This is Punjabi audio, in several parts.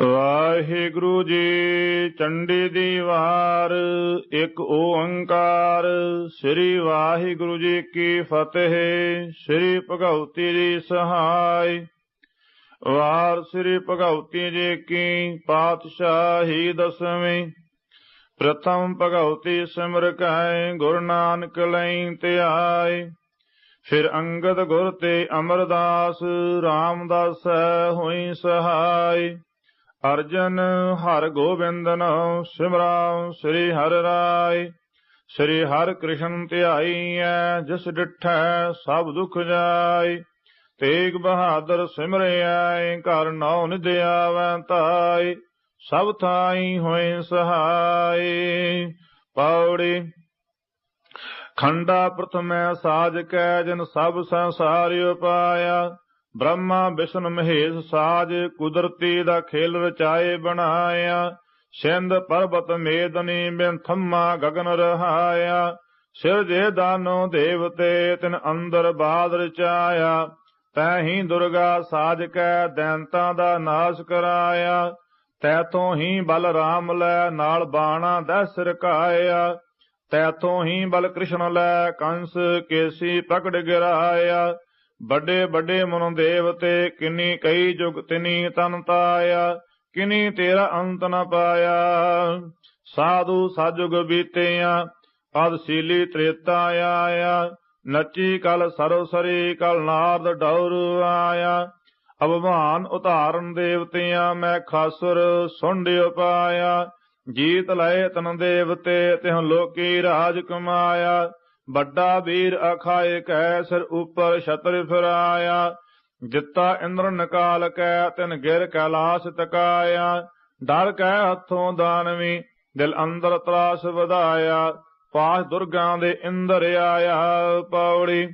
ਵਾਹਿਗੁਰੂ ਜੀ, ਚੰਡੀ ਦੀ ਵਾਰ ਇੱਕ ਓੰਕਾਰ। ਸ੍ਰੀ ਵਾਹਿਗੁਰੂ ਜੀ ਕੀ ਫਤਿਹ, ਸ੍ਰੀ ਭਗਉਤੀ ਜੀ ਸਹਾਈ। ਵਾਰ ਸ੍ਰੀ ਭਗਉਤੀ ਜੀ ਕੀ ਪਾਤਸ਼ਾਹੀ ਦਸਵੀਂ। ਪ੍ਰਥਮ ਭਗਉਤੀ ਸਿਮਰ ਕੈ ਗੁਰੂ ਨਾਨਕ ਲਈ ਧਿਆਏ। ਫਿਰ ਅੰਗਦ ਗੁਰ ਤੇ ਅਮਰਦਾਸ, ਰਾਮਦਾਸ ਹੋਈ ਸਹਾਈ। ਅਰਜਨ ਹਰ ਗੋਬਿੰਦਨ ਸਿਮਰਾ ਸ੍ਰੀ ਹਰ ਰਾਏ। ਸ੍ਰੀ ਹਰ ਕ੍ਰਿਸ਼ਨ ਧਿਆਈਐ, ਜਿਸ ਡਿਠੈ ਸਭ ਦੁਖ ਜਾਈ ਤੇਗ ਬਹਾਦਰ ਸਿਮਰਿਐ ਘਰ ਨੌ ਨਿਦਿਆਵੈ ਤਾਈ ਸਭ ਥਾਈ ਹੋਏ ਸਹਾਈ ਪੌੜੀ। ਖੰਡਾ ਪ੍ਰਥਮੈ ਸਾਜ ਕੈ, ਜਨ ਸਭ ਸੰਸਾਰਿ ਉਪਾਇਆ। ਬ੍ਰਹਮਾ ਵਿਸ਼ਨ ਮਹੇਸ਼ ਸਾਜ ਕੁਦਰਤੀ ਦਾ ਖੇਲ ਰਚਾਏ ਬਣਾਇਆ। ਸਿੰਧ ਪਰਬਤ ਮੇਦਨੀ ਬਿੰਥਮਾ ਗਗਨ ਰਹਾਇਆ। ਸਿਰ ਜੇ ਦਾਨੋ ਦੇਵਤੇ ਤਿਨ ਅੰਦਰ ਬਾਦ ਰਚਾਇਆ। ਤੈਹੀ ਦੁਰਗਾ ਸਾਜ ਕੈ ਦੈਂਤਾਂ ਦਾ ਨਾਸ਼ ਕਰਾਇਆ। ਤੈਥੋਂ ਹੀ ਬਲ ਰਾਮ ਲੈ ਨਾਲ ਬਾਣਾ ਦਸ ਰਕਾਇਆ ਤੈਥੋਂ ਹੀ ਬਲਕ੍ਰਿਸ਼ਨ ਲੈ ਕੰਸ ਕੇਸੀ ਪ੍ਰਗਟ ਗਿਰਾਇਆ। ਵੱਡੇ ਵੱਡੇ ਮਨ ਦੇਵਤੇ ਕਿਨੀ ਕਈ ਜੁਗ ਤਿਨੀ ਤਨ ਤਾਇਆ, ਕਿਨੀ ਤੇਰਾ ਅੰਤ ਨ ਪਾਇਆ। ਸਾਧੂ ਸਾਜੁਗ ਬੀਤਿਆ ਪਦ ਤ੍ਰੇਤਾ ਆਇਆ। ਨੱਚੀ ਕਲ ਸਰਵਸਰੀ ਕਲ ਨਾਰਦ ਡੌਰ ਆਇਆ। ਅਭਵਾਨ ਉਤਾਰਨ ਦੇਵਤਿਆਂ ਮੈਂ ਖਾਸੁਰ ਸੁੰਡਿਓ ਪਾਇਆ ਜੀਤ ਲਏ ਤਨ ਦੇਵਤੇ, ਤਿਹ ਲੋਕੀ ਰਾਜ ਕਮਾਇਆ। ਵੱਡਾ ਵੀਰ ਅਖਾਏ ਕੈ ਸਿਰ ਉਪਰ ਛਤਰ ਫਿਰਾਇਆ। ਜਿੱਤਾ ਇੰਦਰ ਨਕਾਲ ਕੈ ਤਿਨ ਗਿਰ ਕੈਲਾਸ ਤਕਾਇਆ ਡਰ ਕੈ ਹੱਥੋਂ ਦਾਨਵੀ, ਦਿਲ ਅੰਦਰ ਤਰਾਸ ਵਧਾਇਆ। ਪਾਸ ਦੁਰਗਾਂ ਦੇ ਇੰਦਰ ਆਇਆ ਪੌੜੀ।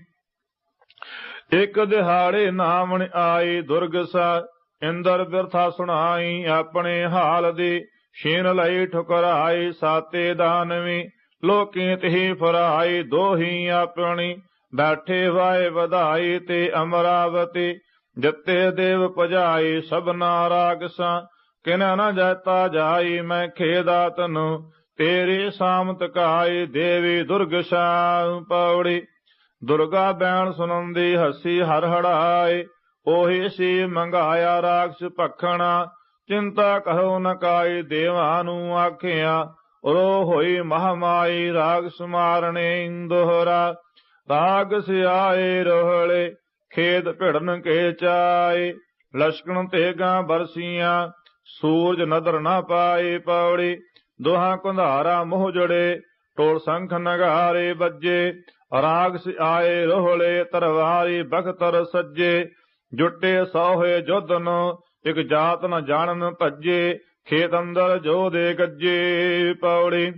ਇੱਕ ਦਿਹਾੜੇ ਨਾਮਣ ਆਈ ਦੁਰਗਸਾ ਇੰਦਰ ਬਿਰਥਾ ਸੁਣਾਈ ਆਪਣੇ ਹਾਲ ਦੀ। ਛੀਨ ਲਈ ਠੁਕਰਾਈ ਸਾਤੇ ਦਾਨਵੀ। ਲੋਕੀ ਤਹੀ ਫਰਾਈ, ਦੋਹੀ ਆਪਣੀ ਬੈਠੇ ਵਾਏ ਵਧਾਈ ਤੇ ਅਮਰਾਵਤੀ। ਜੱਤੇ ਦੇਵ ਭਜਾਈ, ਸਭਨਾ ਰਾਗਸਾਂ ਕਿਨਾ ਨ ਜਾਤਾ ਜਾਈ, ਮੈਂ ਖੇਦਾ ਤਨੂ, ਤੇਰੀ ਸਾਮਤ ਕਾਈ, ਦੇਵੀ ਦੁਰਗਸ਼ਾ ਪੌੜੀ। ਦੁਰਗਾ ਬੈਣ ਸੁਨੰਦੀ ਹਸੀ ਹਰ ਹੜਾਏ ਉਹੀ ਸੀ ਮੰਗਾਇਆ ਰਾਖਸ਼ ਭਖਣਾ। ਚਿੰਤਾ ਕਹੋ ਨ ਕਾਈ, ਦੇਵਾਂ ਨੂੰ ਆਖਿਆ ਰੋ ਹੋਈ ਮਹਾਮਾਈ ਰਾਗ ਸਮਾਰਣੇ ਦੋਹਰਾ ਰਾਗ ਸਿਆਏ ਰੋਹਲੇ, ਖੇਦ ਭਿੜਨ ਕੇ ਚਾਏ, ਲਸ਼ਕਣ ਤੇਗਾ ਬਰਸੀਆਂ, ਸੂਰਜ ਨਦਰ ਨਾ ਪਾਏ ਪੌੜੀ, ਦੋਹਾਂ ਕੁੰਧਾਰਾ ਮੋਹ ਜੜੇ ਟੋਲ ਸੰਖ ਨਗਾਰੇ ਵੱਜੇ, ਰਾਗ ਸਿਆਏ ਰੋਹਲੇ, ਤਰਵਾਰੀ ਬਖਤਰ ਸੱਜੇ, ਜੁੱਟੇ ਸੋਹੇ ਜੁਦਨ ਇਕ ਜਾਤ ਨ ਜਾਣਨ ਭੱਜੇ ਖੇਤ ਅੰਦਰ ਜੋ ਦੇ ਗੱਜੇ ਪੌੜੀ।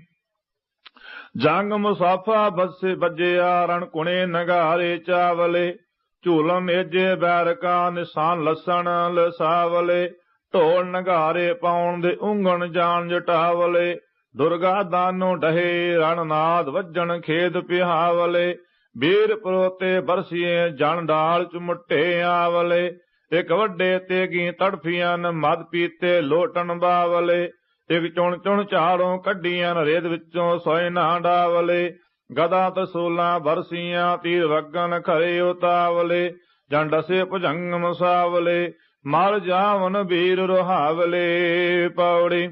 ਜੰਗ ਮੁਸਾਫਾ ਬੱਸੇ ਵੱਜਿਆ, ਰਣ ਕੁਣੇ ਨਗਾਰੇ ਚਾਵਲੇ। ਝੂਲਨ ਏਜੇ ਬੈਰਕਾ, ਨਿਸ਼ਾਨ ਲਸਣ ਲਸਾਵਲੇ। ਢੋਲ ਨਗਾਰੇ ਪਾਉਣ ਦੇ ਉਂਗਣ ਜਾਣ ਜਟਾਵਲੇ। ਦੁਰਗਾ ਦਾਨੋ ਡਹੇ, ਰਣਨਾਦ ਵੱਜਣ ਖੇਦ ਪਿਹਾਵਲੇ। ਵੀਰ ਪਰੋਤੇ ਬਰਸੀਏ ਜਣ ਡਾਲ ਚੁਮਟੇ ਆਵਲੇ। ਇਕ ਵੱਡੇ ਤੇ ਗੀ ਤੜਫੀਆਂ ਮਦ ਪੀਤੇ ਲੋਟਣ ਬਾਵਲੇ ਇਕ ਚੁਣ ਚੁਣ ਝਾੜੋਂ ਕੱਢੀਆਂ ਰੇਤ ਵਿੱਚੋਂ ਸੋਏ ਨਾ ਡਾਵਲੇ ਗਦਾ ਤਸੂਲਾਂ ਬਰਸੀਆਂ ਤੀਰ ਵਗਨ ਖਰੇ ਉਤਾਵਲੇ ਜੰਡਸੇ ਭੁਜੰਗ ਮਸਾਵਲੇ ਮਰ ਜਾਵਨ ਵੀਰ ਰੋਹਾਵਲੇ ਪੌੜੀ।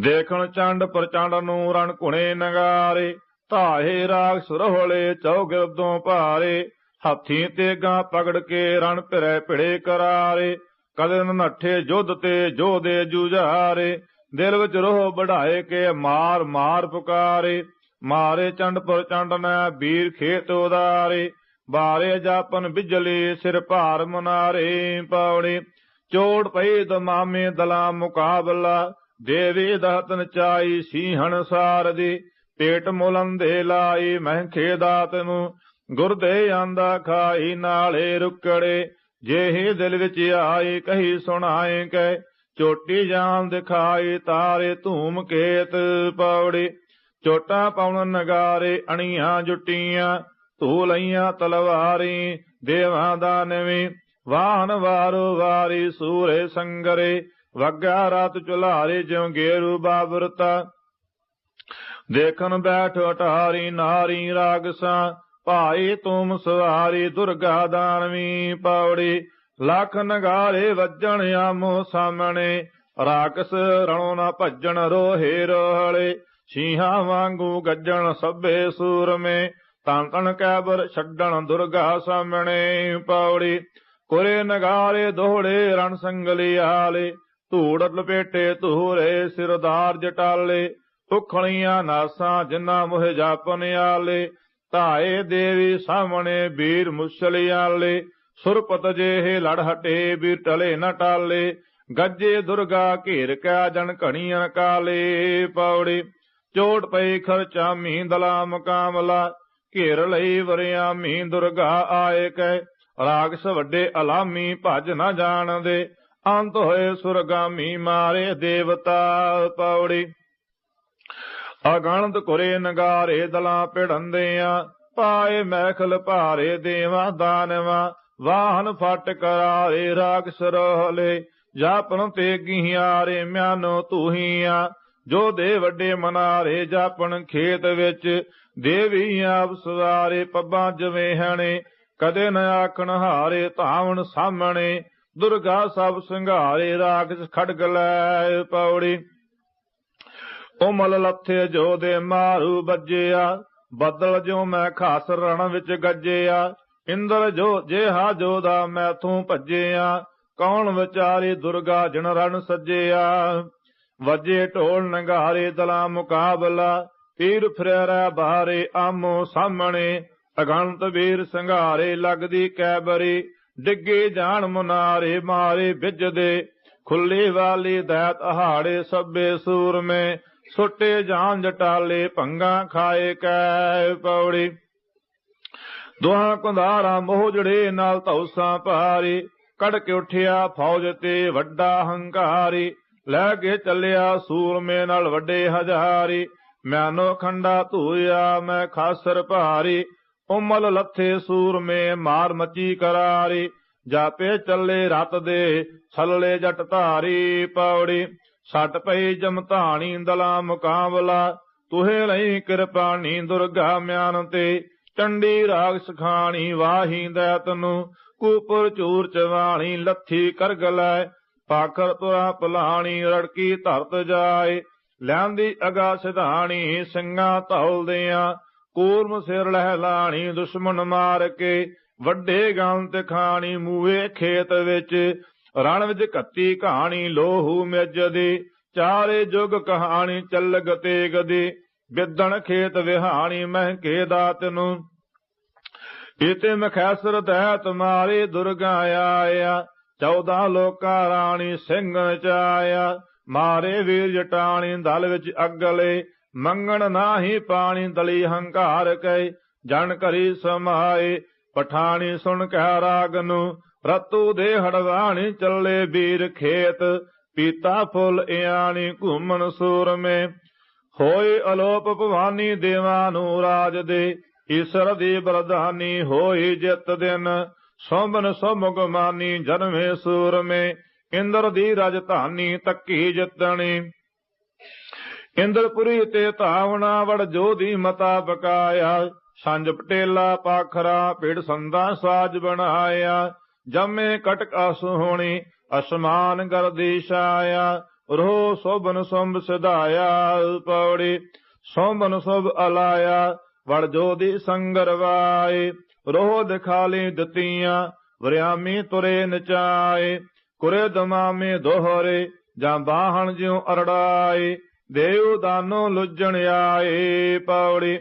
ਦੇਖਣ ਚੰਡ ਪ੍ਰਚੰਡ ਨੂੰ ਰਣ ਘੁਣੇ ਨਗਾਰੇ, ਧਾਹੇ ਰਾਗ ਸੁਰਹੋਲੇ ਚੌਗਿਰਦੋਂ ਭਾਰੇ ਹਾਥੀ ਤੇ ਗਾਂ ਪਗੜ ਕੇ ਰਣ ਭਿਰੇ ਭਿੜੇ ਕਰਾਰੇ ਕਦੇ ਨੱਠੇ ਜੁੱਧ ਤੇ ਜੋਦੇ ਜੁਝਾਰੇ, ਦਿਲ ਵਿੱਚ ਰੋਹ ਵਢਾਏ ਕੇ ਮਾਰ ਮਾਰ ਪੁਕਾਰੇ, ਮਾਰੇ ਚੰਡ ਪਰ ਚੰਡ ਨੇ ਵੀਰ ਖੇਤ ਉਦਾਰੇ ਬਾਰੇ ਜਾਪਨ ਬਿਜਲੀ ਸਿਰ ਭਾਰ ਮਨਾਰੇ ਪੌੜੀ ਚੋੜ ਪਈ ਦਮਾਮੇ ਦਲਾ ਮੁਕਾਬਲਾ, ਦੇਵੀ ਦਾਤਨ ਚਾਈ ਸੀਹਣ ਸਾਰਦੀ, ਪੇਟ ਮੁਲੰਦੇ ਲਾਈ ਮੈਂ ਖੇਦਾਤ ਨੂੰ ਗੁਰ ਦੇ ਆਂਦਾ ਖਾਈ ਨਾਲੇ ਰੁਕੜੇ, ਜਿਹੇ ਦਿਲ ਵਿੱਚ ਆਈ ਕਹੀ ਸੁਣਾਏ ਕੈ, ਚੋਟੀ ਜਾਮ ਦਿਖਾਈ ਤਾਰੇ ਧੂਮ ਕੇਤ ਪੌੜੀ, ਚੋਟਾਂ ਪਾਉਣ ਨਗਾਰੇ ਅਣੀਆਂ ਜੁਟੀਆਂ ਧੂ ਲਈਆਂ ਤਲਵਾਰੀ, ਦੇਵਾਂ ਦਾ ਨਵੀਂ, ਵਾਹਨ ਵਾਰੋ ਵਾਰੀ ਸੂਰੇ ਸੰਗਰੇ, ਵਗਾ ਰਾਤ ਚੁਲਾਰੇ ਜਿਉ ਗੇਰੂ ਬਾਬਰਤਾ, ਦੇਖਣ ਬੈਠ ਅਟਾਰੀ ਨਾਰੀ ਰਾਗਸਾ ਭਾਈ ਤੁਮ ਸਵਾਰੀ ਦੁਰਗਾ ਦਾਨਵੀ ਪੌੜੀ, ਲੱਖ ਨਗਾਰੇ ਵੱਜਣ ਆਮੋ ਸਾਹਮਣੇ, ਰਾਕਸ ਰਣੋ ਨਾ ਭੱਜਣ ਰੋਹੇ ਰੋਹਲੇ, ਛੀਹਾਂ ਵਾਂਗੂ ਗੱਜਣ ਸਭੇ ਸੂਰਮੇ ਤਨ ਤਨ ਕੈਬਰ ਛੱਡਣ ਦੁਰਗਾ ਸਾਹਮਣੇ ਪੌੜੀ, ਕੁਰੇ ਨਗਾਰੇ ਦੋਹੜੇ ਰਣ ਸੰਗਲੀ ਆਲੇ, ਧੂੜ ਲਪੇਟੇ ਧੂਰੇ ਸਿਰਦਾਰ ਜਟਾਲੇ, ਭੁਖਲੀਆਂ ਨਾਸਾਂ ਜਿਨ੍ਹਾਂ ਮੋਹ ਜਾਪਨ ਆਲੇ ਧਾਏ ਦੇਵੀ ਸਾਹਮਣੇ ਵੀਰ ਮੁਸਲਿਆਲੇ ਸੁਰਪਤ ਜਿਹੇ ਲੜ ਹਟੇ ਵੀਰ ਟਲੇ ਨ ਟਾਲੇ, ਗੱਜੇ ਦੁਰਗਾ ਘੇਰ ਕਾ ਜਨ ਘਣੀਆਂ ਕਾਲੇ ਪੌੜੀ, ਚੋਟ ਪਈ ਖਰਚਾ ਮੀਂਦਲਾ ਮੁਕਾਮਲਾ ਘੇਰ ਲਈ ਵਰਿਆ ਮੀਂ ਦੁਰਗਾ ਆਏ ਕੈ, ਰਾਗਸ ਵੱਡੇ ਅਲਾਮੀ ਭਜ ਨਾ ਜਾਣਦੇ, ਅੰਤ ਹੋਏ ਸੁਰਗਾਮੀ ਮਾਰੇ ਦੇਵਤਾ ਪੌੜੀ। ਅਗਣਤ ਕੁਰੇ ਨਗਾਰੇ ਦਲਾਂ ਪਿੜੰਦਿਆਂ ਪਾਏ ਮੈਖਲ ਭਾਰੇ ਦੇਵਾ ਦਾਨਵਾ, ਵਾਹਨ ਫਟ ਕਰਾਰੇ ਰਾਖਸ ਰੋਹਲੇ ਜਾਪਨ ਤੇ ਗਿਹਾਰੇ ਮਿਆਨੋ ਤੂਹੀਆਂ, ਜੋ ਦੇ ਵੱਡੇ ਮਨਾਰੇ ਜਾਪਨ ਖੇਤ ਵਿੱਚ, ਦੇਵੀ ਆਪ ਸਵਾਰੇ ਪੱਬਾਂ ਜਵੇਹਣੇ ਕਦੇ ਨ ਆਖਣ ਹਾਰੇ ਧਾਵਣ ਸਾਹਮਣੇ, ਦੁਰਗਾ ਸਭ ਸੰਘਾਰੇ ਰਾਖਸ ਖੜਗ ਲੈ ਪੌੜੀ। ਉਮਲ ਲੱਥੇ ਜੋ ਦੇ ਮਾਰੂ ਵੱਜਿਆ, ਬਦਲ ਜੋ ਮੈਂ ਖਾਸ ਰਣ ਵਿੱਚ ਗੱਜਿਆ, ਇੰਦਰ ਜੋ ਜੇਹਾ ਜੋ ਦਾ ਮੈਥੋਂ ਭੱਜਿਆ, ਕੌਣ ਵਿਚਾਰੀ ਦੁਰਗਾ ਜਨ ਰਣ ਸੱਜਿਆ? ਵਜੇ ਢੋਲ ਨਗਾਰੇ ਦਲਾ ਮੁਕਾਬਲਾ, ਪੀਰ ਫਿਰੈ ਬਾਹਰੇ ਆਮੋ ਸਾਹਮਣੇ, ਅਗੰਤ ਵੀਰ ਸੰਘਾਰੇ ਲੱਗਦੀ ਕੈਬਰੀ, ਡਿੱਗੇ ਜਾਣ ਮੁਨਾਰੇ ਮਾਰੇ ਵਿਜਦੇ ਖੁੱਲੇ ਵਾਲੀ ਦੈਤ ਅਹਾੜੇ ਸਭੇ ਸੂਰਮੇ ਛੋਟੇ ਜਾਨ ਜਟਾਲੇ, ਭੰਗਾ ਖਾਏ ਕੈ ਪੌੜੀ। ਦੋਹਾਂ ਕੁੰਧਾਰਾ ਮੋਹ ਜੜੇ, ਨਾਲ ਧੌਸਾਂ ਭਾਰੀ। ਕੜ ਕੇ ਉਠਿਆ ਫੌਜ ਤੇ ਵੱਡਾ ਹੰਕਾਰੀ। ਲੈ ਕੇ ਚੱਲਿਆ ਸੂਰਮੇ ਨਾਲ ਵੱਡੇ ਹਜ਼ਾਰੀ। ਮੈਨੋ ਖੰਡਾ ਧੂਇਆ, ਮੈਂ ਖਾਸਰ ਭਾਰੀ। ਉਮਲ ਲੱਥੇ ਸੂਰਮੇ, ਮਾਰ ਮੱਚੀ ਕਰਾਰੀ। ਜਾਪੇ ਚੱਲੇ ਰਤ ਦੇ ਛਲਲੇ ਜਟ ਧਾਰੀ ਪੌੜੀ। ਛੱਟ ਪਈ ਜਮਧਾਣੀ ਦਲਾ ਮੁਕਾਬਲਾ, ਤੁਹੇ ਲਈ ਕਿਰਪਾਣੀ ਦੁਰਗਾ ਮਿਆਨ ਤੇ। ਚੰਡੀ ਰਾਗ ਸਖਾਣੀ ਵਾਹੀ ਦੈਤ ਨੂੰ, ਕੂਪੁਰ ਚੂਰ ਚਵਾਣੀ ਲੱਥੀ ਕਰਗਲੈ ਪਾਖਰ ਤੁਰਾ ਪਲਾਣੀ ਰੜਕੀ ਧਰਤ ਜਾਏ। ਲੈਂਦੀ ਅਗਾ ਸਿਧਾਣੀ ਸਿੰਘਾਂ ਧੌਲਦਿਆਂ ਕੂਰਮ ਸਿਰ ਲਹਿ ਲਾਣੀ ਦੁਸ਼ਮਣ ਮਾਰ ਕੇ। ਵੱਡੇ ਗੰਤ ਖਾਣੀ ਮੂਏ ਖੇਤ ਵਿੱਚ। ਰਣ ਵਿੱਚ ਕੱਤੀ ਕਹਾਣੀ ਲੋਹੂ ਮਿਜ ਦੀ ਚਾਰੇ ਜੁਗ ਕਹਾਣੀ ਚੱਲਗ ਤੇ ਗਦੀ ਵਿਦਣ ਖੇਤ ਵਿਹਾਣੀ ਮਹਿਕੇ ਦਾਤ ਨੂੰ। ਇਤੇ ਮਖੈਸਰ ਦੈਤ ਮਾਰੇ ਦੁਰਗਾ ਆਇਆ 14 ਲੋਕਾਂ ਰਾਣੀ ਸਿੰਘ ਨਚਾਇਆ ਮਾਰੇ ਵੀਰ ਜਟਾਣੀ ਦਲ ਵਿੱਚ ਅਗਲੇ, ਮੰਗਣ ਨਾਹੀ ਪਾਣੀ ਦਲੀ ਹੰਕਾਰ ਕੈ ਜਨ ਕਰੀ ਸਮਾਏ, ਪਠਾਣੀ ਸੁਣ ਕਹਿ ਰਾਗ ਨੂੰ ਰਤੂ ਦੇ ਹੜਵਾਣੀ ਚੱਲੇ ਵੀਰ ਖੇਤ, ਪੀਤਾ ਫੁੱਲ ਇਆਣੀ ਘੁੰਮਣ ਸੂਰਮੇ। ਹੋਏ ਅਲੋਪ ਭਵਾਨੀ ਦੇਵਾਂ ਨੂੰ ਰਾਜ ਦੇ, ਈਸ਼ਰ ਦੀ ਬਰਦਾਨੀ ਹੋਈ ਜਿਤ ਦਿਨ। ਸੋਮਨ ਸੋਮੁਗ ਮਾਨੀ ਜਨਮੇ ਸੂਰਮੇ, ਇੰਦਰ ਦੀ ਰਾਜਧਾਨੀ ਤੱਕੀ ਜਿਤਣੀ। ਇੰਦਰਪੁਰੀ ਤੇ ਧਾਵਣਾ ਵੜ ਜੋਦੀ ਮਤਾ ਬਕਾਇਆ ਸੰਜ ਪਟੇਲਾ ਪਾਖਰਾ ਪਿੜ ਸੰਦਾ ਸਾਜ ਬਣਾਇਆ। ਜਮੇ ਕਟਕ ਸੁਹਣੀ ਅਸਮਾਨ ਗਰਦੀ ਛਾਇਆ ਰੋ ਸੋਬਨ ਸੰਭ ਸਦਾਇਆ ਪੌੜੀ ਸੋਬਨ ਸਭ ਅਲਾਇਆ, ਵੜ ਜੋਦੀ ਸੰਗਰਵਾਏ ਰੋਹ ਦਿਖਾਲੀ ਦਤੀਆਂ, ਵਰਿਆਮੀ ਤੁਰੇ ਨਚਾਏ, ਕੁਰੇ ਦਮਾਮੇ ਦੋਹਰੇ, ਜਾਂ ਬਾਹਣ ਜਿਉ ਅਰੜਾਏ ਦੇਉ ਦਾਨੋ ਲੁੱਜਣ ਆਏ, ਪੌੜੀ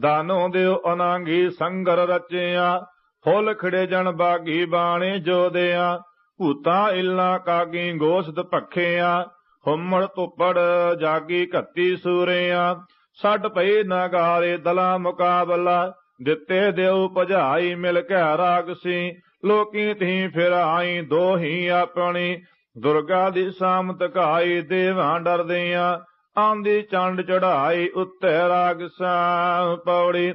ਦਾਨੋ ਦਿਓ ਅਨਾੰਗੀ ਸੰਗਰ ਰਚਿਆ ਫੁੱਲ ਖੜੇ ਜਨ ਬਾਗੀ ਬਾਣੇ ਜੋਦਿਆ ਭੂਤਾ ਇਲਾ ਕਾਗੀ ਗੋਸਤ ਭਖਿਆ ਹੁਮੜ ਤੁਪੜ ਜਾਗੀ ਘੱਤੀ ਸੂਰਿਆ। ਛੱਡ ਪਈ ਨਗਾਰੇ ਦਲਾ ਮੁਕਾਬਲਾ, ਦਿੱਤੇ ਦਿਉ ਭਜਾਈ ਮਿਲ ਕੇ ਰਾਗਸੀ ਲੋਕੀ ਤੀ ਫਿਰਾਈ ਦੋਹੀ ਆਪਣੀ, ਦੁਰਗਾ ਦੀ ਸਾਮਤ ਕਾਈ ਦੇਵਾਂ ਡਰਦਿਆਂ। ਆਂਦੀ ਚੰਡ ਚੜਾਈ ਉੱਤੇ ਰਾਗਸਾ ਪੌੜੀ।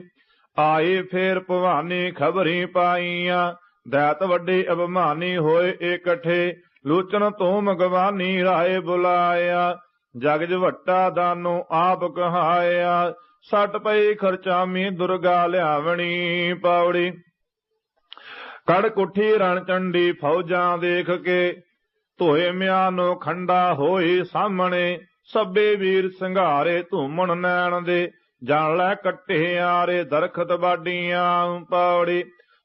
ਆਈ ਫੇਰ ਭਵਾਨੀ ਖਬਰੀ ਪਾਈਆਂ। ਦੈਤ ਵੱਡੇ ਅਭਿਮਾਨੀ ਹੋਏ ਇਕੱਠੇ। ਲੋਚਨ ਤੋਂ ਮਗਵਾਨੀ ਰਾਏ ਬੁਲਾਇਆ। ਜਗ ਜਵੱਟਾ ਦਾਨੋ ਆਪ ਕਹਾਇਆ। ਸੱਟ ਪਈ ਖਰਚਾਮੀ ਦੁਰਗਾ ਲਿਆਵਣੀ ਪਾਵੜੀ। ਕੜ ਕੁੱਠੀ ਰਣ ਚੰਡੀ ਫੌਜਾਂ ਦੇਖ ਕੇ। ਧੋਏ ਮਿਆਨੋ ਖੰਡਾ ਹੋਈ ਸਾਹਮਣੇ। ਸੱਬੇ ਵੀਰ ਸੰਘਾਰੇ ਧੂਮਣ ਨੈਣ ਦੇ। ਜਾਣ ਲੈ ਕੱਟੇ ਆਰੇ ਦਰਖਤ ਬਾਡੀਆਂ ਪੌੜੀ,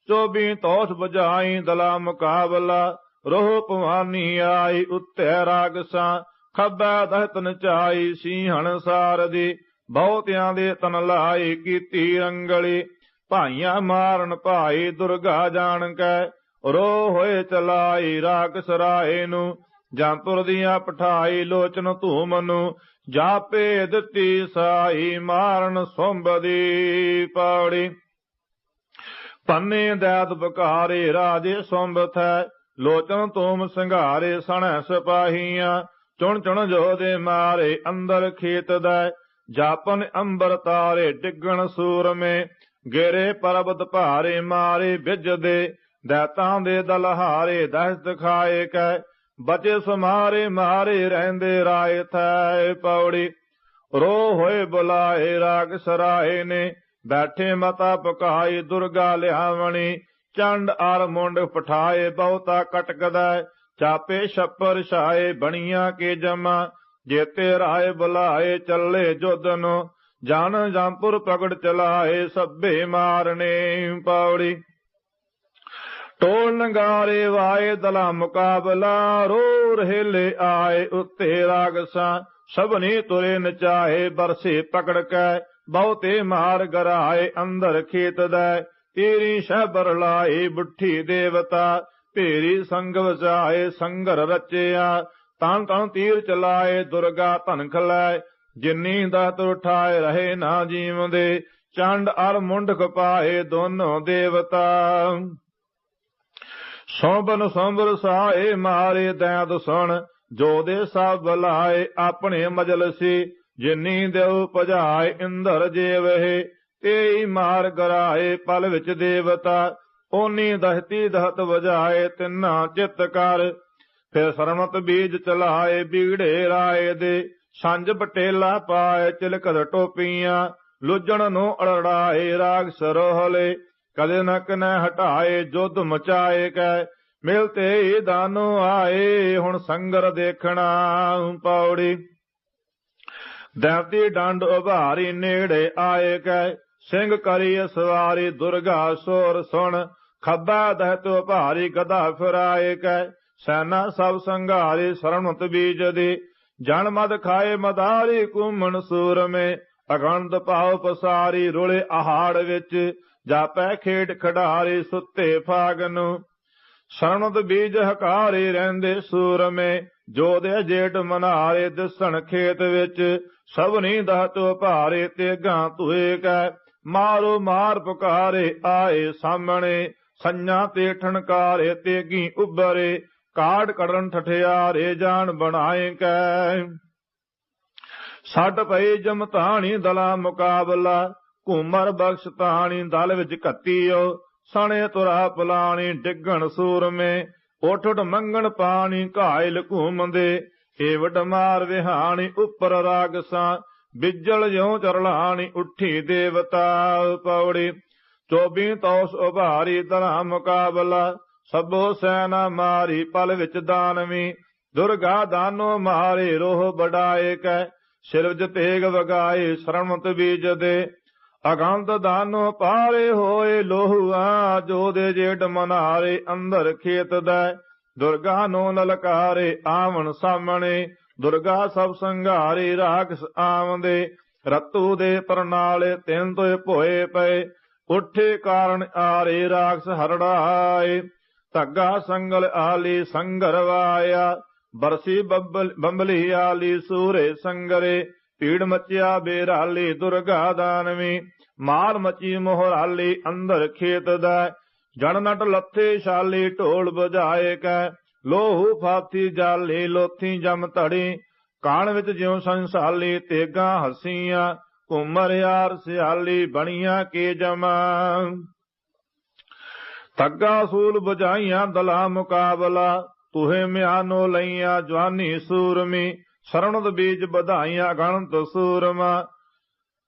ਚੋਬੀ ਤੋਸ ਬਜਾਈ ਦਲਾ ਮੁਕਾਬਲਾ, ਰੋਹ ਭਵਾਨੀ ਆਈ ਉੱਤੇ ਰਾਗਸਾਂ, ਖੱਬਾ ਦਹਤ ਨਚਾਈ ਸੀਹਣ ਸਾਰਦੀ, ਬਹੁਤਿਆਂ ਦੇ ਤਨ ਲਾਈ ਕੀਤੀ ਰੰਗਲੀ, ਭਾਈਆਂ ਮਾਰਨ ਭਾਈ ਦੁਰਗਾ ਜਾਣ ਕੈ ਰੋ ਹੋਏ ਚਲਾਈ ਰਾਗ ਸਰਾਏ ਨੂੰ ਜੰਪੁਰ ਦੀਆਂ ਪਠਾਈ ਲੋਚਨ ਧੂਮ ਨੂੰ ਜਾਪੇ ਦਿੱਤੀ ਸਾਈ ਮਾਰਨ ਸੁੰਬਦੀ ਪਾੜੀ। ਪੰਨੇ ਦੈਤ ਬਕਾਰੇ ਰਾਜੇ ਸੁੰਬਤ ਹੈ ਲੋਚਨ ਤੂਮ ਸੰਘਾਰੇ ਸਣੈ ਸਿਪਾਹੀਆਂ, ਚੁਣ ਚੁਣ ਜੋਦੇ ਮਾਰੇ ਅੰਦਰ ਖੇਤ ਦਾ, ਜਾਪਨ ਅੰਬਰ ਤਾਰੇ ਡਿੱਗਣ ਸੂਰਮੇ, ਗੇਰੇ ਪਰਬਤ ਭਾਰੇ ਮਾਰੇ ਵਿਜਦੇ ਦੈਤਾਂ ਦੇ ਦਲਹਾਰੇ ਦਹਿਸ਼ਤ ਖਾਏ ਕੈ ਬਚੇ ਸਮਾਰੇ ਮਾਰੇ ਰਹਿੰਦੇ ਰਾਏ ਥੈ ਪੌੜੀ। ਰੋ ਹੋਏ ਬੁਲਾਏ, ਰਾਗ ਸਰਾਏ ਨੇ। ਬੈਠੇ ਮਤਾ ਪਕਾਈ ਦੁਰਗਾ ਲਿਆਵਣੀ। ਚੰਡ ਆਰ ਮੁੰਡ ਪਠਾਏ, ਬਹੁਤਾ ਕਟਕਦਾ ਚਾਪੇ ਛੱਪਰ ਛਾਏ, ਬਣੀਆਂ ਕੇ ਜਮਾ। ਜੇਤੇ ਰਾਏ ਬੁਲਾਏ, ਚੱਲੇ ਜੁਦ ਨੂੰ। ਜਾਣ ਜੰਪੁਰ ਪਗੜ ਚਲਾਏ ਸੱਬੇ ਮਾਰਨੇ ਪੌੜੀ। ਟੋਲ ਨਗਾਰੇ ਵਾਏ ਦਲਾ ਮੁਕਾਬਲਾ ਰੋ ਰਹਿਲੇ ਆਏ ਉੱਤੇ ਰਾਗਸਾਂ ਸਭਨੀ ਤੁਰੇ ਨਚਾਏ ਬਰਸੇ ਪਕੜ ਕੇ, ਬਹੁਤੇ ਮਾਰ ਗਰਾਏ ਅੰਦਰ ਖੇਤ ਦਾ। ਤੇਰੀ ਸ਼ਬਰ ਲਾਏ ਬੁੱਠੀ ਦੇਵਤਾ, ਭੇਰੀ ਸੰਗ ਵਸਾਏ ਸੰਗਰ ਰਚਿਆ। ਤਾਂ ਤਾਂ ਤੀਰ ਚਲਾਏ ਦੁਰਗਾ ਧਨ ਖਲਾਏ ਜਿੰਨੀ ਦਾਤ ਉਠਾਏ ਰਹੇ ਨਾ ਜੀਵਦੇ। ਚੰਡ ਅਰ ਮੁੰਡ ਖਪਾਏ ਦੋਨੋਂ ਦੇਵਤਾ। ਸੋਬਨ ਸੰਬਰ ਸਾਏ ਮਾਰੇ ਦੈਦ ਸੁਣ, ਜੋ ਦੇ ਸਭ ਬਲਾਏ ਆਪਣੇ ਮਜਲਸੀ ਜਿਨੀ ਦੇਉ ਭਜਾਏ ਇੰਦਰ ਜੇਵਹਿ ਤੇਈ ਮਾਰ ਗਰਾਏ ਪਲ ਵਿੱਚ ਦੇਵਤਾ, ਓਨੀ ਦਹਤੀ ਦਹਤ ਵਜਾਏ ਤਿੰਨਾ ਚਿਤ ਕਰ। ਫਿਰ ਸਰਮਤ ਬੀਜ ਚਲਾਏ ਬੀੜੇ ਰਾਏ ਦੇ ਸੰਜ ਬਟੇਲਾ ਪਾਏ ਚਿਲਕਦ ਟੋਪੀਆਂ, ਲੁਜਣ ਨੂੰ ਅੜੜਾਏ ਰਾਗ ਸਰੋਹਲੇ ਕਦੇ ਨਕ ਨ ਹਟਾਏ, ਜੁਧ ਮਚਾਏ ਕੈ ਮਿਲਤੇ ਹੀ ਦਾਨੋ ਆਏ, ਹੁਣ ਸੰਗਰ ਦੇਖਣਾ ਪੌੜੀ। ਦੇਵਤੀ ਡੰਡ ਉਭਾਰੀ ਨੇੜੇ ਆਏ ਕੈ ਸਿੰਘ ਕਰੀ ਸਵਾਰੀ ਦੁਰਗਾ ਸੋਰ ਸੁਣ, ਖੱਬਾ ਦਹਿਤ ਉਭਾਰੀ ਗਦਾ ਫਿਰਾਏ ਕੈ ਸੈਨਾ ਸਭ ਸੰਘਾਰੇ ਸਰਣਤ ਬੀਜ ਦੇ ਜਨ ਮਦ ਖਾਏ ਮਦਾਰੀ ਕੁਮਣ ਸੂਰ ਮੇ ਅਗੰਧ ਪਾਉ ਪਸਾਰੀ ਰੋਲੇ ਆਹਾੜ ਵਿੱਚ ਜਾਪੈ ਖੇਡ ਖਡਾਰੇ ਸੁੱਤੇ ਫਾਗਨ। ਸਰਣਤ ਬੀਜ ਹਕਾਰੇ ਰਹਿੰਦੇ ਸੂਰ ਮੇ ਜੋ ਦੇ ਮਨਾਰੇ ਦਿਸਣ ਖੇਤ ਵਿੱਚ। ਸਭਨੀ ਦਹਤ ਭਾਰੇ ਤੇ ਗਾਂ ਧੁਏ ਕੈ। ਮਾਰੋ ਮਾਰ ਪੁਕਾਰੇ ਆਏ ਸਾਹਮਣੇ ਸੰਨਾ ਤੇ ਠਣਕਾਰੇ ਤੇਗੀ ਉੱਭਰੇ। ਕਾੜ ਕੜਨ ਠਠਿਆਰੇ ਜਾਣ ਬਣਾਏ ਕੈ। ਛੱਡ ਪਈ ਜਮਤਾਣੀ ਦਲਾ ਮੁਕਾਬਲਾ। ਘੂਮਰ ਬਖਸ਼ ਤਾਣੀ, ਦਲ ਵਿੱਚ ਘੱਤੀਓ, ਸਣੇ ਤੁਰਾ ਪਲਾਣੀ, ਡਿੱਗਣ ਸੂਰਮੇ, ਉਠ ਉਠ ਮੰਗਣ ਪਾਣੀ, ਘਾਇਲ ਘੂਮਦੇ ਏ ਮਾਰ ਵਿਹਾਣੀ, ਉੱਪਰ ਰਾਗਸਾਂ ਬਿਜਲ ਜਿਉ ਚਰਲਾਣੀ, ਉੱਠੀ ਦੇਵਤਾ ਪੌੜੀ। ਚੋਬੀ ਤੌਸ ਉਭਾਰੀ ਤਰਾ ਮੁਕਾਬਲਾ, ਸਭੋ ਸੈਨਾ ਮਾਰੀ, ਪਲ ਵਿੱਚ ਦਾਨਵੀ, ਦੁਰਗਾ ਦਾਨੋ ਮਾਰੇ, ਰੋਹ ਬੜਾਏ ਕੈ, ਸਿਰਜ ਤੇਗ ਵਗਾਏ ਸ਼ਰਮਤ ਬੀਜ ਦੇ ਅਗੰਤ ਦਾਨ ਪਾਰੇ ਹੋਏ ਲੋਹੁਆ ਜੋ ਦੇ ਜੇਟ ਮਨਾਰੇ, ਅੰਦਰ ਖੇਤ ਦਾ। ਦੁਰਗਾ ਨੂੰ ਲਲਕਾਰੇ ਆਵਣ ਸਾਹਮਣੇ। ਦੁਰਗਾ ਸਭ ਸੰਘਾਰੇ, ਰਾਖਸ ਆਵੰਦੇ। ਰਤੂ ਦੇ ਪਰਨਾਲੇ ਤਿੰਨ ਤੋਏ ਭੋਏ ਪਏ। ਉਠੇ ਕਾਰਨ ਆਰੇ, ਰਾਖਸ ਹਰੜਾਏ। ਧੱਗਾ ਸੰਗਲ ਆਲੀ ਸੰਗਰ ਬਰਸੀ ਬੰਬਲੀ ਆਲੀ ਸੂਰੇ ਸੰਗਰੇ। ਪੀੜ ਮਚਿਆ ਬੇਰਾਲੀ ਦੁਰਗਾ ਦਾਨਵੀ ਮਾਰ ਮਚੀ ਮੋਹਰਾਲੀ ਅੰਦਰ ਖੇਤ ਦਾ, ਜਣ ਨਟ ਲੱਥੇ ਸ਼ਾਲੀ ਢੋਲ ਬਜਾਏ ਕੈ, ਲੋਹੂ ਫਾਤੀ ਜਾਲੀ ਲੋਥੀ ਜਮ ਧੜੀ, ਕਾਣ ਵਿੱਚ ਜਿਉ ਸੰਸਾਲੀ ਤੇਗਾ ਹਸੀਆਂ, ਘੁਮਰ ਯਾਰ ਸਿਆਲੀ ਬਣੀਆਂ ਕੇ ਜਮਾ। ਤੱਗਾ ਸੂਲ ਬੁਝਾਈਆਂ ਦਲਾ ਮੁਕਾਬਲਾ, ਤੁਹੇ ਮਿਆਨੋ ਲਈਆਂ ਜਵਾਨੀ ਸੂਰਮੀ ਸਰਣਦ ਬੀਜ ਵਧਾਈਆਂ ਅਗਣਤ ਸੂਰਮਾ।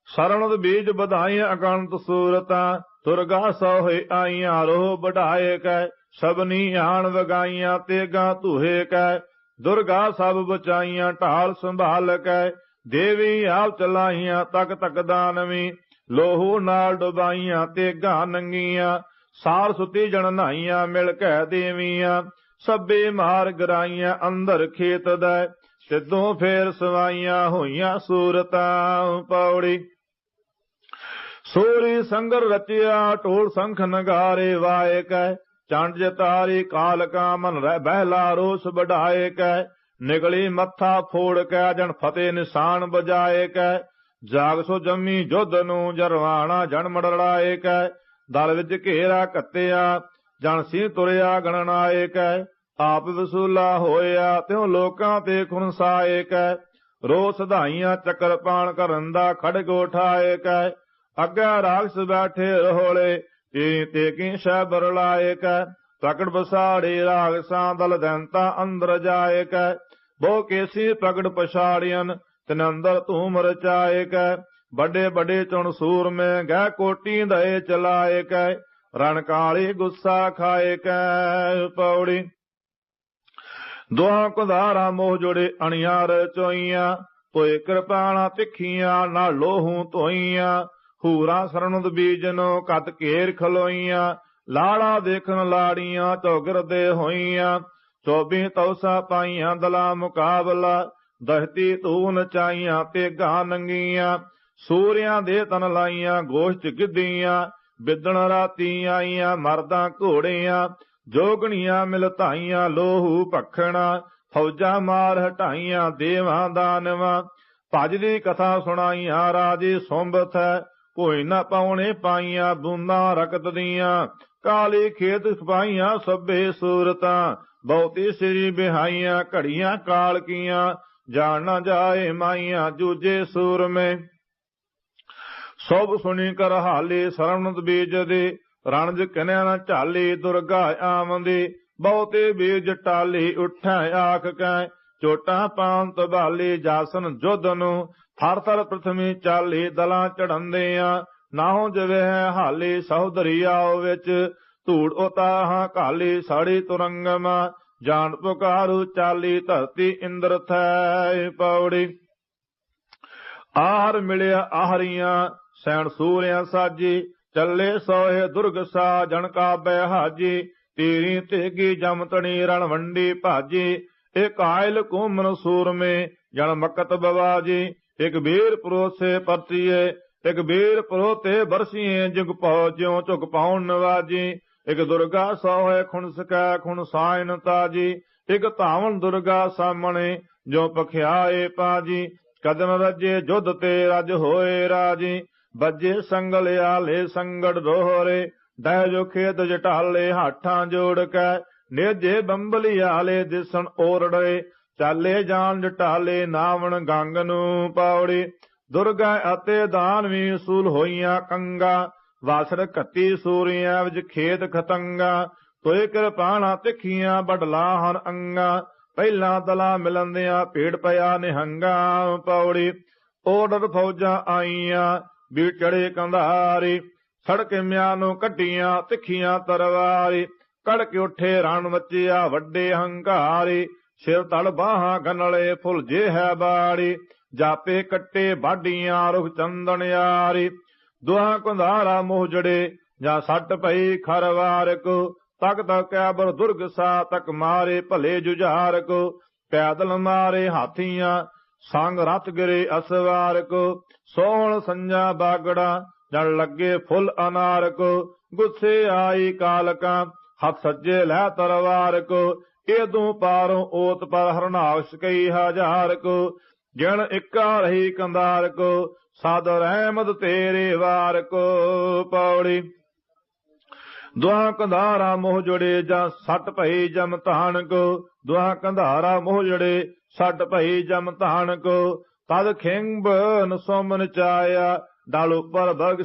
ਸਰਣਦ ਬੀਜ ਵਧਾਈਆਂ ਅਗਣਤ ਸੂਰਤਾਂ। ਦੁਰਗਾ ਸੋਹੇ ਆਈਆਂ, ਰੋਹ ਵਢਾਏ ਕੈ। ਸਭਨੀ ਆਣ ਵਗਾਈਆਂ, ਤੇਗਾ ਧੂਹੇ ਕੈ। ਦੁਰਗਾ ਸਭ ਬਚਾਈਆਂ, ਢਾਲ ਸੰਭਾਲ ਕੈ। ਦੇਵੀ ਆਪ ਚਲਾਈਆਂ ਤਕ ਤਕ ਦਾਨਵੀ। ਲੋਹੂ ਨਾਲ ਡੁਬਾਈਆਂ, ਤੇਗਾ ਨੰਗੀਆਂ। ਸਾਰ ਸੁਤੀ ਜਣ ਨਾਈਆਂ, ਮਿਲ ਕੈ ਦੇਵੀਆਂ। ਸਭੇ ਮਾਰ ਗਰਾਈਆਂ ਅੰਦਰ ਖੇਤ ਦਾ। ਸਿੱਧੋਂ ਫੇਰ ਸਵਾਈਆਂ ਹੋਈਆਂ ਸੂਰਤਾਂ ਪੌੜੀ। ਸੋਰੀ ਸੰਗਰ ਰਚਿਆ, ਢੋਲ ਸੰਖ ਨਗਾਰੇ ਵਾਏ ਕੈ। ਚੰਡ ਜਤਾਰੀ ਕਾਲ ਕਾ ਮਨ ਰਹਿ, ਬਹਿਲਾ ਰੋਸ ਵਢਾਏ ਕੈ। ਨਿਗਲੀ ਮੱਥਾ ਫੋੜ ਕੈ ਜਣ ਫਤਿਹ ਨਿਸ਼ਾਨ ਬਜਾਏ ਕੈ। ਜਾਗ ਸੋ ਜੰਮੀ ਜੁੱਧ ਨੂੰ ਜਰਵਾਣਾ ਜਣ ਮੜੜਾਏ ਕੈ। ਦਲ ਵਿੱਚ ਘੇਰਾ ਕੱਤਿਆ, ਜਨ ਸੀ ਤੁਰਿਆ ਗਣਨਾਏ ਕੈ। ਆਪ ਵਸੂਲਾ ਹੋਇਆ, ਤਿਉ ਲੋਕਾਂ ਤੇ ਖੁਨਸਾਏ ਕੈ। ਰੋ ਸਧਾਈਆਂ ਚੱਕਰ ਪਾਣ ਕਰਨ ਦਾ ਖੜਗ ਉਠਾਏ ਕੈ। ਅੱਗੇ ਰਾਖਸ ਬੈਠੇ ਰਹੋਲੇ, ਤੇ ਤੇ ਕੀ ਸ਼ੈ ਬਰਲਾਏ ਕੈ। ਪ੍ਰਗਟ ਬਸਾੜੇ ਰਾਗਸਾਂ ਦਲ ਦੰਤਾ ਅੰਦਰ ਜਾਏ ਕੈ। ਬੋ ਕੇਸੀ ਪ੍ਰਗਟ ਪਛਾੜੀਆਂ ਤਿਨ ਅੰਦਰ ਧੂਮ ਰਚਾਏ ਕੈ। ਵੱਡੇ ਵੱਡੇ ਚੁਣ ਸੂਰ ਮੈਂ ਗਹਿ ਕੋਟੀ ਦਏ ਚਲਾਏ ਕੈ। ਰਣ ਕਾਲੀ ਗੁੱਸਾ ਖਾਏ ਕੈ, ਪੌੜੀ ਦੁਆ ਕੁਧਾਰਾ ਮੋਹ ਜੋੜੇ ਅਣਿਆਰ ਚੋਈਆਂ, ਤੋਏ ਕਿਰਪਾਣਾ ਤਿੱਖੀਆਂ ਨਾਲ ਲੋਹੂ ਧੋਈਆਂ, ਹੂਰਾ ਸਰਣੁਦ ਬੀਜਨੋ ਕਤ ਘੇਰ ਖਲੋਈਆਂ ਲਾੜਾ ਦੇਖਣ ਲਾੜੀਆਂ ਚੌਗਰਦੇ ਹੋਈਆਂ, ਚੋਬੀ ਤੌਸਾ ਪਾਈਆਂ ਦਲਾ ਮੁਕਾਬਲਾ, ਦਹਤੀ ਤੂਨ ਚਾਈਆਂ ਤੇ ਗਾਂ ਨੰਗੀਆਂ, ਸੂਰਿਆਂ ਦੇ ਤਨ ਲਾਈਆਂ ਗੋਸ਼ਟ ਗਿੱਧੀਆਂ, ਬਿੱਦਣ ਰਾਤੀ ਆਈਆਂ ਮਰਦਾਂ ਘੋੜੀਆਂ ਜੋਗਣੀਆਂ ਮਿਲ ਧਾਈਆਂ, ਲੋਹੂ ਭਖਣਾ, ਫੌਜਾਂ ਮਾਰ ਹਟਾਈਆਂ, ਦੇਵਾਂ ਦਾਨਵਾਂ। ਭਜ ਦੀ ਕਥਾ ਸੁਣਾਈਆਂ, ਰਾਜੇ ਸੁੰਬਤ ਕੋਈ ਨਾ ਪਾਉਣੇ ਪਾਈਆਂ, ਬੂੰਦਾਂ ਰਕਤ ਦੀਆਂ। ਕਾਲੀ ਖੇਤ ਖਪਾਈਆਂ ਸਭੇ ਸੂਰਤਾਂ। ਬਹੁਤੀ ਸ੍ਰੀ ਬਿਹਾਈਆਂ, ਘੜੀਆਂ ਕਾਲ ਕੀਆਂ। ਜਾਣ ਨਾ ਜਾਏ ਮਾਈਆਂ ਜੂਜੇ ਸੂਰ ਸੂਰਮੇ। ਸਭ ਸੁਣੀ ਕਰ ਹਾਲੇ ਸਰਵਨਤ ਬੀਜ ਦੇ ਰਣਜ ਕਨਿਆ ਨਾ ਝਾਲੇ ਦੁਰਗਾ ਆਵੰਦੇ, ਬਹੁਤੇ ਬੀਜ ਟਾਲੇ ਉੱਠੈ ਆਖ ਕੈ, ਚੋਟਾਂ ਪਾਂਤ ਬਾਲੇ ਜਾਸਨ ਜੁਧ ਥਰ ਥਰ ਪ੍ਰਥਮੀ ਚਾਲੇ ਦਲਾਂ ਚੜੰਦੇ ਆ ਨਾਹੋ ਜਵੇ ਹਾਲੇ ਸਹੋਦਰੀਆਓ ਵਿੱਚ, ਧੂੜ ਉਤਾਹਾਂ ਕਾਲੇ ਸਾੜੀ ਤੁਰੰਗਮਾ, ਜਾਣ ਪੁਕਾਰੂ ਚਾਲੀ ਧਰਤੀ ਇੰਦਰ ਥੈ ਪੌੜੀ। ਆਹਰ ਮਿਲਿਆ ਆਹਰੀਆਂ, ਸੈਣ ਸੂਰਿਆਂ ਸਾਜੀ ਚੱਲੇ ਸੋਹੇ ਦੁਰਗ ਸਾ ਜਣ ਕਾ ਬੈ ਹਾਜੀ, ਤੇਰੀ ਤੇਗੀ ਜਮਤਣੀ ਰਣ ਭਾਜੀ ਇਕ ਆਇਲ ਕੋਮਨ ਸੂਰਮੇ, ਜਣ ਮਕਤ ਬਵਾਜੀ, ਇਕ ਬੀਰ ਪਰੋਸੇ ਪਰਤੀਏ, ਇਕ ਬੀਰ ਪਰੋਤੇ ਬਰਸੀਏ, ਜੁਗ ਪਾਉ ਜਿਉ ਝੁਕ ਪਾਉਣ ਨਵਾਜੀ, ਇਕ ਦੁਰਗਾ ਸੋਹੇ ਖੁਣ ਸਕੈ ਖੁਣ ਤਾਜੀ, ਇਕ ਧਾਵਨ ਦੁਰਗਾ ਸਾਹਮਣੇ ਜੋ ਪਖਿਆਏ ਪਾਜੀ, ਕਦਮ ਰਜੇ ਜੁਧ ਤੇ ਰਜ ਹੋਏ ਰਾਜੀ ਬੱਜੇ ਸੰਗਲ ਆਲੇ ਸੰਗੜ ਦੋਹਰੇ ਦਹਿ ਜੋ ਖੇਤ ਜਟਾਲੇ ਹਾਠਾਂ ਜੋੜ ਕੈ, ਨੇਜੇ ਬੰਬਲੀ ਆਲੇ ਦਿਸਣ ਓਰੜੇ, ਚਾਲੇ ਜਾਣ ਜਟਾਲੇ ਨਾਵਣ ਗੰਗ ਨੂੰ ਪਾਉੜੀ ਦੁਰਗਾ ਅਤੇ ਦਾਨਵੀ ਸੂਲ ਹੋਈਆਂ ਕੰਗਾ, ਵਾਸਰ ਕੱਤੀ ਸੂਰੀਆਂ ਵਿੱਚ ਖੇਤ ਖਤੰਗਾ, ਤੋਏ ਕਿਰਪਾਣਾ ਤਿੱਖੀਆਂ ਬਡਲਾ ਹਨ ਅੰਗਾ, ਪਹਿਲਾਂ ਦਲਾ ਮਿਲੰਦਿਆਂ ਪੇੜ ਪਿਆ ਨਿਹੰਗਾ ਪੌੜੀ ਓਡਰ ਫੌਜਾਂ ਆਈਆਂ ਵੀ ਚੜੇ ਕੰਧਾਰੀ, ਸੜਕੇ ਮਿਆਂ ਨੂੰ ਕੱਢੀਆਂ ਤਿੱਖੀਆਂ ਤਰਵਾਰੀ, ਕੜਕ ਉੱਠੇ ਰਣ ਮੱਚਿਆ ਵੱਡੇ ਹੰਕਾਰੀ ਸਿਰ ਤਲ ਬਾਹਾਂ ਗਨਲੇ ਫੁੱਲ ਜੇ ਹੈ ਬਾੜੀ, ਜਾਪੇ ਕੱਟੇ ਬਾਡੀਆਂ ਰੁਖ ਚੰਦਨ ਯਾਰੀ ਦੁਆ ਕੁੰਧਾਰਾ ਮੋਹ ਜੜੇ, ਜਾਂ ਸੱਟ ਪਈ ਖਰਵਾਰ ਕੋ ਤਕ ਤਕ ਕੈਬਰ ਦੁਰਗ ਸਾ ਤਕ ਮਾਰੇ ਭਲੇ ਜੁਝਾਰ ਕੋ ਪੈਦਲ ਮਾਰੇ ਹਾਥੀਆਂ ਸੰਗ ਰਤ ਗਿਰੇ ਅਸਵਾਰ ਕੋ ਸੋਹਣ ਸੰਜਾ ਬਾਗੜਾ ਜਣ ਲੱਗੇ ਫੁੱਲ ਅਨਾਰ ਕੋ ਗੁੱਸੇ ਆਈ ਕਾਲਕਾ, ਹੱਥ ਸੱਜੇ ਲੈ ਤਰਵਾਰ ਕੋ ਇਦੋਂ ਪਾਰੋਂ ਓਤ ਪਰ ਹਰਨਾਸ਼ ਕਈ ਹਜ਼ਾਰ ਕੋ ਜਣ ਇੱਕਾ ਰਹੀ ਕੰਦਾਰ ਸਾਦ ਰਹਿਮਤ ਤੇਰੇ ਵਾਰ ਕੋ ਪੌੜੀ। ਦੁਆ ਕੰਧਾਰਾ ਮੋਹ ਜੁੜੇ ਜਾਂ ਸੱਟ ਭਈ ਜਮ ਧਾਨ ਕੋ ਦੁਆ ਕੰਧਾਰਾ ਮੋਹ ਜੜੇ ਸੱਟ ਭਈ ਜਮ ਧਾਨ ਤਦ ਖਿੰਬ ਨਸੋਮਨ ਚਾਇਆ, ਡਲ ਉਪਰ ਭਗ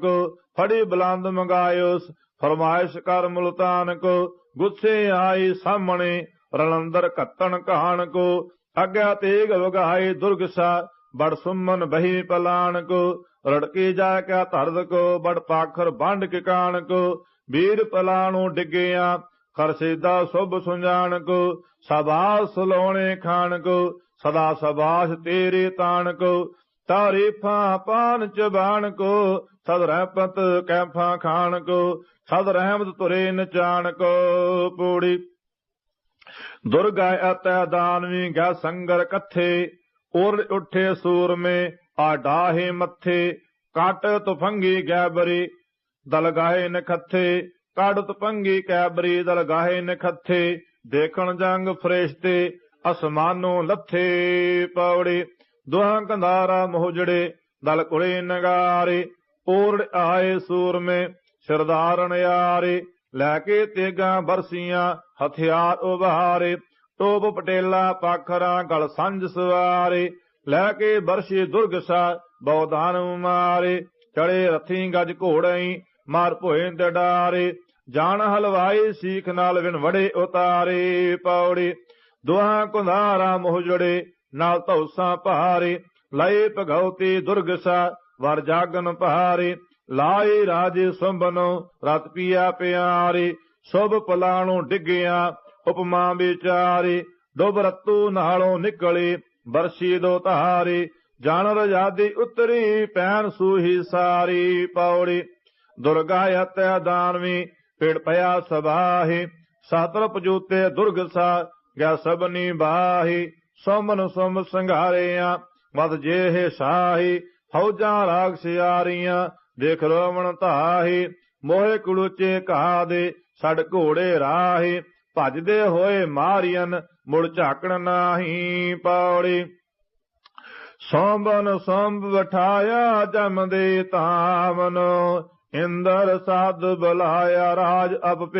ਕੋ ਫੜੀ ਬਲੰਦ ਮੰਗਾਇਓ ਫਰਮਾਇਸ਼ ਕਰ ਮੁਲਤਾਨ ਕੋ ਗੁੱਸੇ ਆਈ ਸਾਹਮਣੇ, ਰਲੰਦਰ ਕੱਤਣ ਕਹਾਣ ਕੋ ਅਗਿਆ ਤੇਗ ਵਗਾਏ ਦੁਰਗਸਾ, ਬੜ ਸੁਮਨ ਬਹੀ ਪਲਾਣ ਕੋ ਰੜਕੇ ਜਾ ਕੇ ਧਰਦ ਕੋ ਬੜ ਪਾਖਰ ਬੰਡ ਕੇ ਕਾਣ ਕੋ ਵੀਰ ਪਲਾਣੋਂ ਡਿੱਗਿਆ ਖਰਸੇਦਾ ਸੁਭ ਸੁਝਾਣ ਕੋ ਸਬਾਸ ਲੋਣੇ ਖਾਣ ਕੋ ਸਦਾ ਸਬਾਸ ਤੇਰੇ ਤਾਣ ਕੋ ਤਾਰੀਫਾਂ ਪਾਨ ਚਬਾਣ ਕੋ ਸਦ ਰਹਿਪਤ ਕੈਫਾਂ ਖਾਣ ਕੋ ਸਦ ਰਹਿਮਤ ਤੁਰੇ ਨਚਾਣ ਕੋ ਪੂੜੀ। ਦੁਰਗਾ ਅਤੈ ਦਾਨਵੀ ਗਾ ਸੰਗਰ ਕਥੇ, ਉਰ ਉੱਠੇ ਸੂਰ ਮੇ ਆ ਡਾਹੇ ਮੱਥੇ, ਕਾਟ ਤੁਫੰਗੀ ਗੈਬਰੀ ਦਲ ਗਾਏ ਨਖੱਥੇ ਕਾੜ ਪੰਗੀ ਕੈਬਰੀ ਦਲ ਗਾਏ ਨਖੱਥੇ, ਦੇਖਣ ਜੰਗ ਫਰਿਸ਼ਤੇ, ਅਸਮਾਨੋਂ ਲੱਥੇ ਪੌੜੇ, ਦੁਹਾਂ ਕੰਧਾਰਾ ਮੋਹਜੜੇ ਦਲ ਕੁੜੇ ਨਗਾਰੇ ਓਰੜ ਆਏ ਸੂਰਮੇ, ਸਰਦਾਰਨ ਯਾਰੇ, ਲੈ ਕੇ ਤੇਗਾ ਬਰਸੀਆਂ, ਹਥਿਆਰ ਉਭਾਰੇ, ਟੋਪ ਪਟੇਲਾ ਪਾਖਰਾ ਗਲ ਸੰਜ ਸਵਾਰੇ, ਲੈ ਕੇ ਬਰਸ਼ੀ ਦੁਰਗਸਾ ਬੌਦਾਨ ਮਾਰੇ ਚੜੇ ਰਥੀ ਗੱਜ ਘੋੜਈ, ਮਾਰ ਭੋਏ ਤੇ ਜਾਣ ਹਲਵਾਈ ਸੀਖ ਨਾਲ ਵਿਨ ਵੜੇ ਉਤਾਰੇ ਪੌੜੀ, ਦੁਹਾਂ ਕੁੰਧਾਰਾ ਮੋਹ ਜੜੇ, ਨਾਲ ਧੌਸਾਂ ਭਾਰੇ, ਲਏ ਭਗਉਤੀ ਦੁਰਗਸਾ ਵਰ ਜਾਗਨ ਭਾਰੇ ਲਾਏ ਰਾਜੇ ਸੰਬਨੋ ਰਤ ਪੀਆ ਪਿਆਰੇ, ਸੁਭ ਪਲਾਣੋਂ ਡਿੱਗਿਆ, ਉਪਮਾ ਵਿਚਾਰੇ, ਡੁੱਬ ਰਤੂ ਨਾਲੋਂ ਨਿਕਲੇ, ਬਰਸ਼ੀ ਦੋ ਧਾਰੇ ਜਾਣ ਰਜਾਦੀ ਉਤਰੀ, ਪੈਣ ਸੂਹੀ ਸਾਰੀ ਪੌੜੀ ਦੁਰਗਾ ਅਤਿ ਦਾਨਵੀ ਪੇੜ ਪਿਆ ਸਬਾਹੇ ਸਾਤਰ ਪਜੂਤੇ ਦੁਰਗਸਾ ਗਿਆ ਸਭਨੀ ਬਾਹੀ, ਸੋਮਨ ਸੋਮ ਸੰਘਾਰਿਆ ਵਦ ਜੇਹ ਸਾਹੀ, ਫੌਜਾਂ ਰਾਗ ਸਿਆਰੀਆਂ, ਦੇਖ ਰੋਵਣ ਧਾਹੀ, ਮੋਹੇ ਕੁਲੂਚੇ ਕਹਾ ਦੇ ਛੜ ਘੋੜੇ ਰਾਹੀ, ਭਜਦੇ ਹੋਏ ਮਾਰੀਅਨ, ਮੁੜ ਝਾਕਣ ਨਾਹੀ ਪੌੜੀ। ਸੋਮਨ ਸੋਂਬ ਵਠਾਇਆ ਜਮਦੇ ਤਾਮਨ ਇੰਦਰ ਸਾਧ ਬੁਲਾਇਆ ਰਾਜ ਅਬ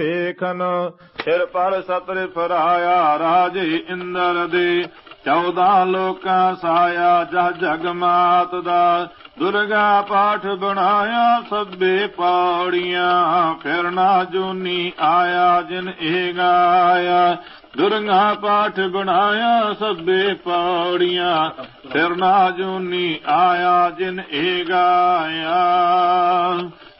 ਸਿਰ ਪਰ ਸਤਰ ਫਰਾਇਆ ਰਾਜ ਇੰਦਰ ਦੇ। ਚੌਦਾਂ ਲੋਕਾਂ ਸਾਇਆ ਜਹ ਜਗਮਾਤ ਦਾ, ਦੁਰਗਾ ਪਾਠ ਬਣਾਇਆ ਸਭੇ ਪਾੜੀਆਂ। ਫਿਰ ਨਾ ਜੂਨੀ ਆਇਆ ਜਿਨ ਇਹ ਗਾਇਆ, ਦੁਰਗਾ ਪਾਠ ਬਣਾਇਆ ਸਭੇ ਪੌੜੀਆਂ। ਫਿਰ ਨਾ ਜੂਨੀ ਆਇਆ ਜਿਨ ਇਹ ਗਾਇਆ।